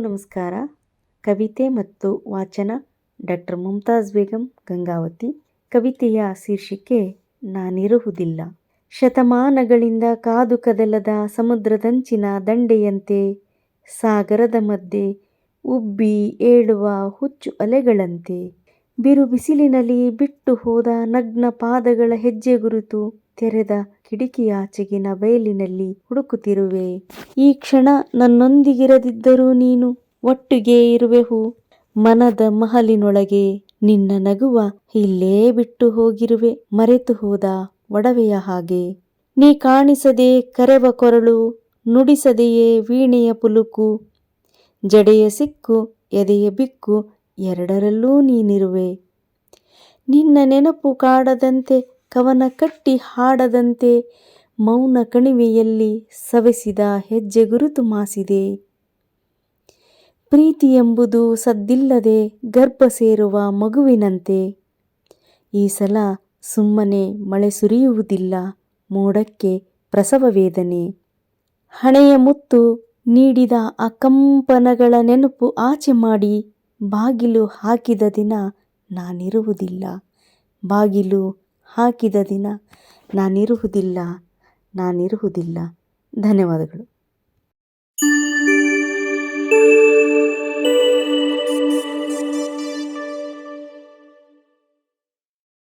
ನಮಸ್ಕಾರ. ಕವಿತೆ ಮತ್ತು ವಾಚನ ಡಾಕ್ಟರ್ ಮುಮ್ತಾಜ್ ಬೇಗಂ, ಗಂಗಾವತಿ. ಕವಿತೆಯ ಶೀರ್ಷಿಕೆ, ನಾನಿರುವುದಿಲ್ಲ. ಶತಮಾನಗಳಿಂದ ಕಾದು ಕದಲದ ಸಮುದ್ರದಂಚಿನ ದಂಡೆಯಂತೆ, ಸಾಗರದ ಮಧ್ಯೆ ಉಬ್ಬಿ ಏಳುವ ಹುಚ್ಚು ಅಲೆಗಳಂತೆ ಬಿರು ಬಿಸಿಲಿನಲ್ಲಿ ಬಿಟ್ಟು ಹೋದ ನಗ್ನ ಪಾದಗಳ ಹೆಜ್ಜೆ ಗುರುತು ತೆರೆದ ಕಿಡಿಕಿಯಾಚೆಗಿನ ಬಯಲಿನಲ್ಲಿ ಹುಡುಕುತ್ತಿರುವೆ. ಈ ಕ್ಷಣ ನನ್ನೊಂದಿಗಿರದಿದ್ದರೂ ನೀನು ಒಟ್ಟಿಗೆ ಇರುವೆಹು ಮನದ ಮಹಲಿನೊಳಗೆ ನಿನ್ನ ನಗುವ ಇಲ್ಲೇ ಬಿಟ್ಟು ಹೋಗಿರುವೆ. ಮರೆತು ಹೋದ ಒಡವೆಯ ಹಾಗೆ. ನೀ ಕಾಣಿಸದೆ ಕರೆವ ಕೊರಳು, ನುಡಿಸದೆಯೇ ವೀಣೆಯ ಪುಲುಕು. ಜಡೆಯ ಸಿಕ್ಕು, ಎದೆಯ ಬಿಕ್ಕು, ಎರಡರಲ್ಲೂ ನೀನಿರುವೆ. ನಿನ್ನ ನೆನಪು ಕಾಡದಂತೆ ಕವನ ಕಟ್ಟಿ ಹಾಡದಂತೆ ಮೌನ ಕಣಿವೆಯಲ್ಲಿ ಸವೆಸಿದ ಹೆಜ್ಜೆ ಗುರುತು ಮಾಸಿದೆ. ಪ್ರೀತಿ ಎಂಬುದು ಸದ್ದಿಲ್ಲದೆ ಗರ್ಭ ಸೇರುವ ಮಗುವಿನಂತೆ. ಈ ಸಲ ಸುಮ್ಮನೆ ಮಳೆ ಸುರಿಯುವುದಿಲ್ಲ, ಮೋಡಕ್ಕೆ ಪ್ರಸವ ವೇದನೆ. ಹಣೆಯ ಮುತ್ತು ನೀಡಿದ ಅಕಂಪನಗಳ ಕಂಪನಗಳ ನೆನಪು ಆಚೆ ಮಾಡಿ ಬಾಗಿಲು ಹಾಕಿದ ದಿನ ನಾನಿರುವುದಿಲ್ಲ. ಬಾಗಿಲು ಹಾಕಿದ ದಿನ ನಾನಿರುವುದಿಲ್ಲ ನಾನಿರುವುದಿಲ್ಲ. ಧನ್ಯವಾದಗಳು.